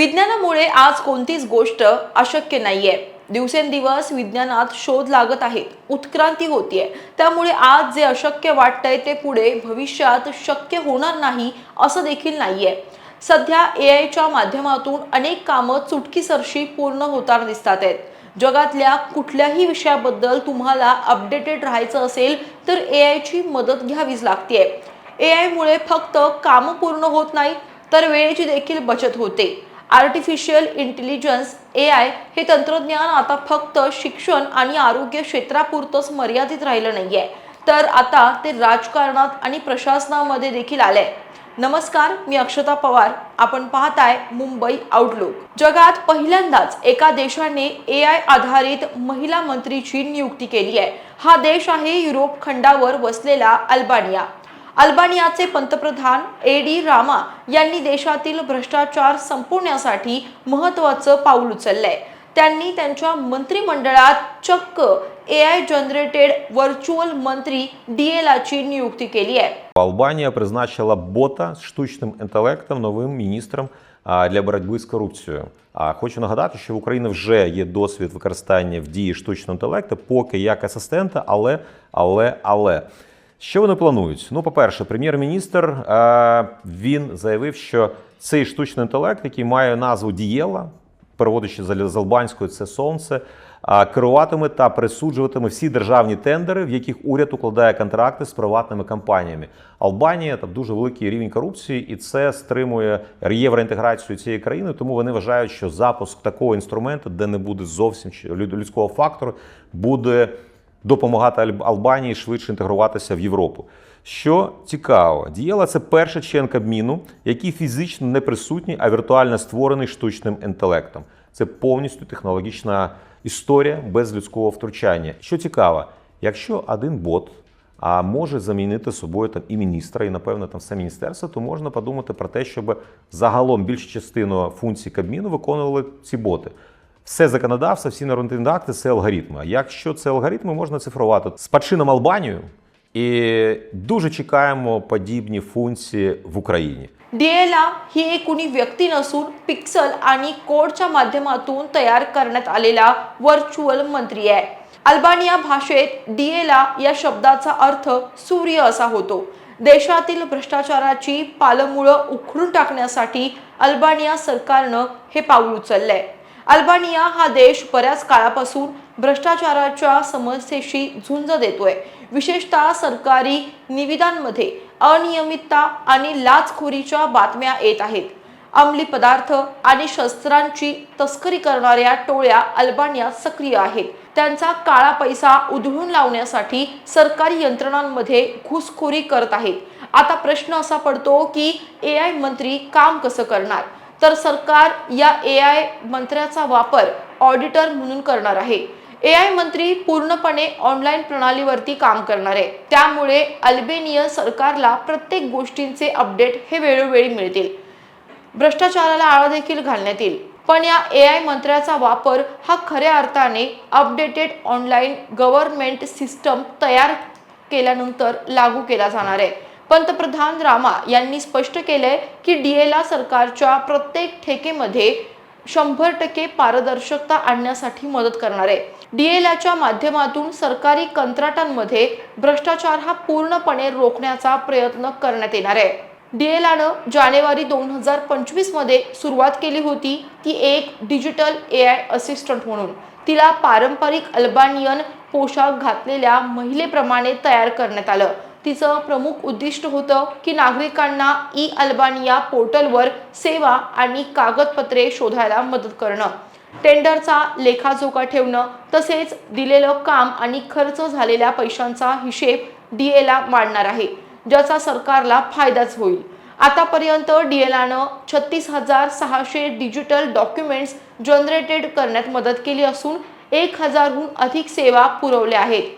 विज्ञानामुळे आज कोणतीच गोष्ट अशक्य नाहीये. दिवसेंदिवस विज्ञानात शोध लागत आहेत उत्क्रांती होतीये. त्यामुळे आज जे अशक्य वाटतंय ते पुढे भविष्यात शक्य होणार नाही असं देखील नाहीये. सध्या ए आयच्या माध्यमातून अनेक कामं चुटकीसरशी पूर्ण होताना दिसतात आहेत. जगातल्या कुठल्याही विषयाबद्दल तुम्हाला अपडेटेड राहायचं असेल तर ए आयची मदत घ्यावीच लागते ए आयमुळे फक्त कामं पूर्ण होत नाही तर वेळेची देखील बचत होते. आर्टिफिशियल इंटेलिजन्स ए आय हे तंत्रज्ञान आता फक्त शिक्षण आणि आरोग्य क्षेत्रापुरतंच मर्यादित राहिलं नाही आहे तर आता ते राजकारणात आणि प्रशासनामध्ये देखील आलंय. नमस्कार मी अक्षता पवार. आपण पाहताय मुंबई आउटलुक जगात पहिल्यांदाच एका देशाने ए आय आधारित महिला मंत्रीची नियुक्ती केली आहे हा देश आहे युरोप खंडावर वसलेला अल्बानिया. अल्बानियाचे पंतप्रधान ए डी रामा यांनी देशातील भ्रष्टाचार संपवण्यासाठी महत्त्वाचं पाऊल उचललंय त्यांनी त्यांच्या मंत्रिमंडळात चक्क ए आय जनरेटेड व्हर्च्युअल मंत्री डीएलाची नियुक्ती केली आहे Албанія призначила бота з штучним інтелектом новим міністром а, для боротьби з корупцією. А хочу нагадати, що в Україні вже є досвід використання в дії штучного інтелекту, поки як асистента, але, але, але. Що вони планують? Ну, по-перше, прем'єр-міністр е, він заявив, що цей штучний інтелект, який має назву Дієла, переводячи з албанської, це сонце, керуватиме та присуджуватиме всі державні тендери, в яких уряд укладає контракти з приватними компаніями. Албанія там дуже великий рівень корупції, і це стримує євроінтеграцію цієї країни. Тому вони вважають, що запуск такого інструменту, де не буде зовсім людського фактору, буде допомагати Албанії швидше інтегруватися в Європу. Що цікаво, дієла це перший член Кабміну, який фізично не присутній, а віртуально створений штучним інтелектом. Це повністю технологічна історія без людського втручання. Що цікаво, якщо один бот а може замінити собою там і міністра, і напевно там все міністерство, то можна подумати про те, щоб загалом більшу частину функцій Кабміну виконували ці боти. Все законодавство, всі нормативні акти це алгоритми. А якщо це алгоритми, можна цифрувати з почином Албанію. І дуже чекаємо подібні функції в Україні. डीएला ही एक कुणी व्यक्ती नसून पिक्सल आणि कोडच्या माध्यमातून तयार करण्यात आलेला व्हर्च्युअल मंत्री आहे अल्बानिया भाषेत डीएला या शब्दाचा अर्थ सूर्य असा होतो देशातील भ्रष्टाचाराची पालमुळं उखडून टाकण्यासाठी अल्बानिया सरकारनं हे पाऊल उचललंय अल्बानिया हा देश बऱ्याच काळापासून भ्रष्टाचाराच्या समस्येशी झुंज देतोय. विशेषतः सरकारी निविदांमध्ये अनियमितता आणि लाचखोरीच्या बातम्या येत आहेत. अंमली पदार्थ आणि शस्त्रांची तस्करी करणाऱ्या टोळ्या अल्बानियात सक्रिय आहेत. त्यांचा काळा पैसा उधळून लावण्यासाठी सरकारी यंत्रणांमध्ये घुसखोरी करत आहेत. आता प्रश्न असा पडतो की ए आय मंत्री काम कसं करणार? तर सरकार या ए आय मंत्र्याचा वापर ऑडिटर म्हणून करणार आहे. ए आय मंत्री पूर्णपणे ऑनलाईन प्रणालीवरती काम करणार आहे. त्यामुळे अल्बेनियन सरकारला प्रत्येक गोष्टींचे अपडेट हे वेळोवेळी मिळतील. भ्रष्टाचाराला आळा देखील घालण्यात येईल. पण या ए आय मंत्र्याचा वापर हा खऱ्या अर्थाने अपडेटेड ऑनलाईन गव्हर्नमेंट सिस्टम तयार केल्यानंतर लागू केला जाणार आहे. पंतप्रधान रामा यांनी स्पष्ट केलंय की डीएला सरकारच्या प्रत्येक ठेकेमध्ये शंभर टक्के पारदर्शकता आणण्यासाठी मदत करणार. आहे डीएलच्या माध्यमातून सरकारी कंत्राटांमध्ये भ्रष्टाचार हा पूर्णपणे रोखण्याचा प्रयत्न करण्यात येणार आहे. डीएलआनं जानेवारी दोन हजार पंचवीसमध्ये सुरुवात केली होती ती एक डिजिटल ए आय असिस्टंट म्हणून. तिला पारंपरिक अल्बानियन पोशाख घातलेल्या महिलेप्रमाणे तयार करण्यात आलं. तिचं प्रमुख उद्दिष्ट होतं की नागरिकांना ई अल्बानिया पोर्टलवर सेवा आणि कागदपत्रे शोधायला मदत करणं. टेंडरचा लेखाजोखा ठेवणं तसेच दिलेलं काम आणि खर्च झालेल्या पैशांचा हिशेब डी एला मांडणार आहे ज्याचा सरकारला फायदाच होईल. आतापर्यंत डी एलानं छत्तीस हजार सहाशे डिजिटल डॉक्युमेंट्स जनरेटेड करण्यात मदत केली असून एक हजारहून अधिक सेवा पुरवल्या आहेत.